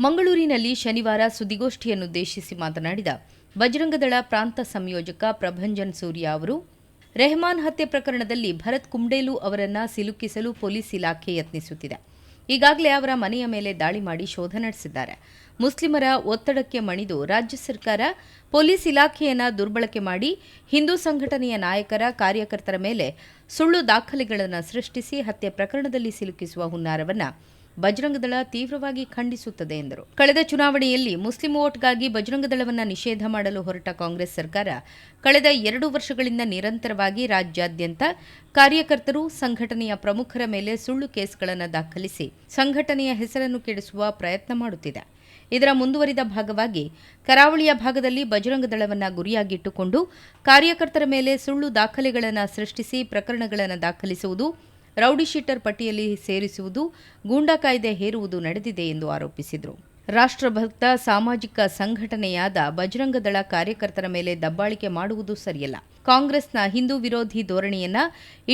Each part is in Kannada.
ಮಂಗಳೂರಿನಲ್ಲಿ ಶನಿವಾರ ಸುದ್ದಿಗೋಷ್ಠಿಯನ್ನುದ್ದೇಶಿಸಿ ಮಾತನಾಡಿದ ಬಜರಂಗದಳ ಪ್ರಾಂತ ಸಂಯೋಜಕ ಪ್ರಭಂಜನ್ ಸೂರ್ಯ ಅವರು, ರೆಹಮಾನ್ ಹತ್ಯೆ ಪ್ರಕರಣದಲ್ಲಿ ಭರತ್ ಕುಂಡೇಲು ಅವರನ್ನ ಸಿಲುಕಿಸಲು ಪೊಲೀಸ್ ಇಲಾಖೆ ಯತ್ನಿಸುತ್ತಿದೆ. ಈಗಾಗಲೇ ಅವರ ಮನೆಯ ಮೇಲೆ ದಾಳಿ ಮಾಡಿ ಶೋಧ ನಡೆಸಿದ್ದಾರೆ. ಮುಸ್ಲಿಮರ ಒತ್ತಡಕ್ಕೆ ಮಣಿದು ರಾಜ್ಯ ಸರ್ಕಾರ ಪೊಲೀಸ್ ಇಲಾಖೆಯನ್ನು ದುರ್ಬಳಕೆ ಮಾಡಿ ಹಿಂದೂ ಸಂಘಟನೆಯ ನಾಯಕರ ಕಾರ್ಯಕರ್ತರ ಮೇಲೆ ಸುಳ್ಳು ದಾಖಲೆಗಳನ್ನು ಸೃಷ್ಟಿಸಿ ಹತ್ಯೆ ಪ್ರಕರಣದಲ್ಲಿ ಸಿಲುಕಿಸುವ ಹುನ್ನಾರವನ್ನ ಬಜರಂಗದಳ ತೀವ್ರವಾಗಿ ಖಂಡಿಸುತ್ತದೆ ಎಂದರು. ಕಳೆದ ಚುನಾವಣೆಯಲ್ಲಿ ಮುಸ್ಲಿಂ ಓಟ್ಗಾಗಿ ಬಜರಂಗದಳವನ್ನ ನಿಷೇಧ ಮಾಡಲು ಹೊರಟ ಕಾಂಗ್ರೆಸ್ ಸರ್ಕಾರ ಕಳೆದ ಎರಡು ವರ್ಷಗಳಿಂದ ನಿರಂತರವಾಗಿ ರಾಜ್ಯಾದ್ಯಂತ ಕಾರ್ಯಕರ್ತರು, ಸಂಘಟನೆಯ ಪ್ರಮುಖರ ಮೇಲೆ ಸುಳ್ಳು ಕೇಸ್ಗಳನ್ನು ದಾಖಲಿಸಿ ಸಂಘಟನೆಯ ಹೆಸರನ್ನು ಕೆಡಿಸುವ ಪ್ರಯತ್ನ ಮಾಡುತ್ತಿದೆ. ಇದರ ಮುಂದುವರಿದ ಭಾಗವಾಗಿ ಕರಾವಳಿಯ ಭಾಗದಲ್ಲಿ ಬಜರಂಗ ದಳವನ್ನು ಗುರಿಯಾಗಿಟ್ಟುಕೊಂಡು ಕಾರ್ಯಕರ್ತರ ಮೇಲೆ ಸುಳ್ಳು ದಾಖಲೆಗಳನ್ನು ಸೃಷ್ಟಿಸಿ ಪ್ರಕರಣಗಳನ್ನು ದಾಖಲಿಸುವುದು ರೌಡಿಶೀಟರ್ ಪಟ್ಟಿಯಲ್ಲಿ ಸೇರಿಸುವುದು, ಗೂಂಡಾ ಕಾಯ್ದೆ ಹೇರುವುದು ನಡೆದಿದೆ ಎಂದು ಆರೋಪಿಸಿದರು. ರಾಷ್ಟ್ರಭಕ್ತ, ಸಾಮಾಜಿಕ ಸಂಘಟನೆಯಾದ ಬಜರಂಗದಳ ಕಾರ್ಯಕರ್ತರ ಮೇಲೆ ದಬ್ಬಾಳಿಕೆ ಮಾಡುವುದು ಸರಿಯಲ್ಲ. ಕಾಂಗ್ರೆಸ್ನ ಹಿಂದೂ ವಿರೋಧಿ ಧೋರಣೆಯನ್ನ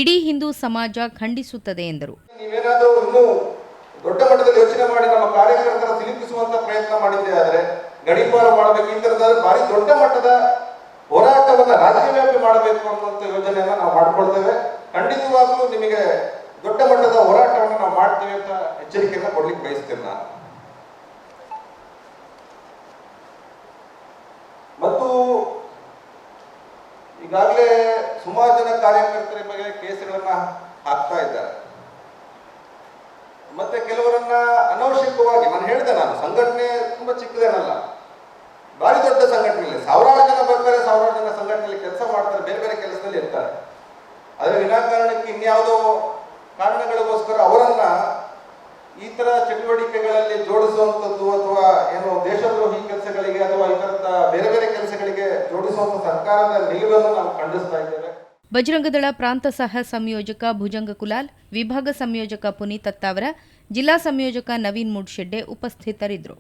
ಇಡೀ ಹಿಂದೂ ಸಮಾಜ ಖಂಡಿಸುತ್ತದೆ ಎಂದರು. ದೊಡ್ಡ ಮಟ್ಟದಲ್ಲಿ ಯೋಚನೆ ಮಾಡಿ ನಮ್ಮ ಕಾರ್ಯಕರ್ತರ ಸಿಲುಕಿಸುವಂತ ಪ್ರಯತ್ನ ಮಾಡಿದ್ದೆ ಆದರೆ ಗಡಿಪಾರ ಮಾಡಬೇಕು, ಈ ಭಾರಿ ದೊಡ್ಡ ಮಟ್ಟದ ಹೋರಾಟವನ್ನ ರಾಜ್ಯವ್ಯಾಪಿ ಮಾಡಬೇಕು ಅನ್ನುವಂಥ ಯೋಜನೆಯನ್ನ ನಾವು ಮಾಡ್ಕೊಳ್ತೇವೆ. ಖಂಡಿತವಾಗ್ಲೂ ನಿಮಗೆ ದೊಡ್ಡ ಮಟ್ಟದ ಹೋರಾಟವನ್ನು ನಾವು ಮಾಡ್ತೇವೆ ಅಂತ ಎಚ್ಚರಿಕೆಯನ್ನು ಕೊಡ್ಲಿಕ್ಕೆ ಬಯಸ್ತೇನೆ ನಾನು. ಮತ್ತು ಈಗಾಗಲೇ ಸುಮಾರು ಜನ ಕಾರ್ಯಕರ್ತರ ಬಗ್ಗೆ ಕೇಸುಗಳನ್ನ ಹಾಕ್ತಾ ಇದ್ದಾರೆ. ಮತ್ತೆ ಕೆಲವರನ್ನ ಅನವಶ್ಯಕವಾಗಿ ನಾನು ಹೇಳಿದೆ ನಾನು, ಸಂಘಟನೆ ತುಂಬಾ ಚಿಕ್ಕದೇನಲ್ಲ. ಭಾರಿ ದೊಡ್ಡ ಸಂಘಟನೆ ಸಾವಿರಾರು ಜನ ಬರ್ತಾರೆ, ಸಾವಿರಾರು ಜನ ಸಂಘಟನೆಯಲ್ಲಿ ಕೆಲಸ ಮಾಡ್ತಾರೆ, ಬೇರೆ ಬೇರೆ ಕೆಲಸದಲ್ಲಿ ಇರ್ತಾರೆ. ಆದ್ರೆ ವಿನಾಕಾರಣಕ್ಕೆ ಇನ್ಯಾವುದೋ ಕಾರಣಗಳಿಗೋಸ್ಕರ ಅವರನ್ನ ಈ ತರ ಚಟುವಟಿಕೆಗಳಲ್ಲಿ ಜೋಡಿಸುವಂತದ್ದು ಅಥವಾ ಏನು ದೇಶದ್ರೋಹಿ ಕೆಲಸಗಳಿಗೆ ಅಥವಾ ಈ ತರದ ಬೇರೆ ಬೇರೆ ಕೆಲಸಗಳಿಗೆ ಜೋಡಿಸುವಂತ ಸರ್ಕಾರದ ನಿಲುವನ್ನು ನಾವು ಖಂಡಿಸ್ತಾ ಇದ್ದೇವೆ. ಬಜರಂಗದಳ ಪ್ರಾಂತ ಸಹ ಸಂಯೋಜಕ ಭುಜಂಗ ಕುಲಾಲ್, ವಿಭಾಗ ಸಂಯೋಜಕ ಪುನೀತ್ ಅತ್ತಾವರ, ಜಿಲ್ಲಾ ಸಂಯೋಜಕ ನವೀನ್ ಮೂಡ್ಶೆಡ್ಡೆ ಉಪಸ್ಥಿತರಿದ್ದರು.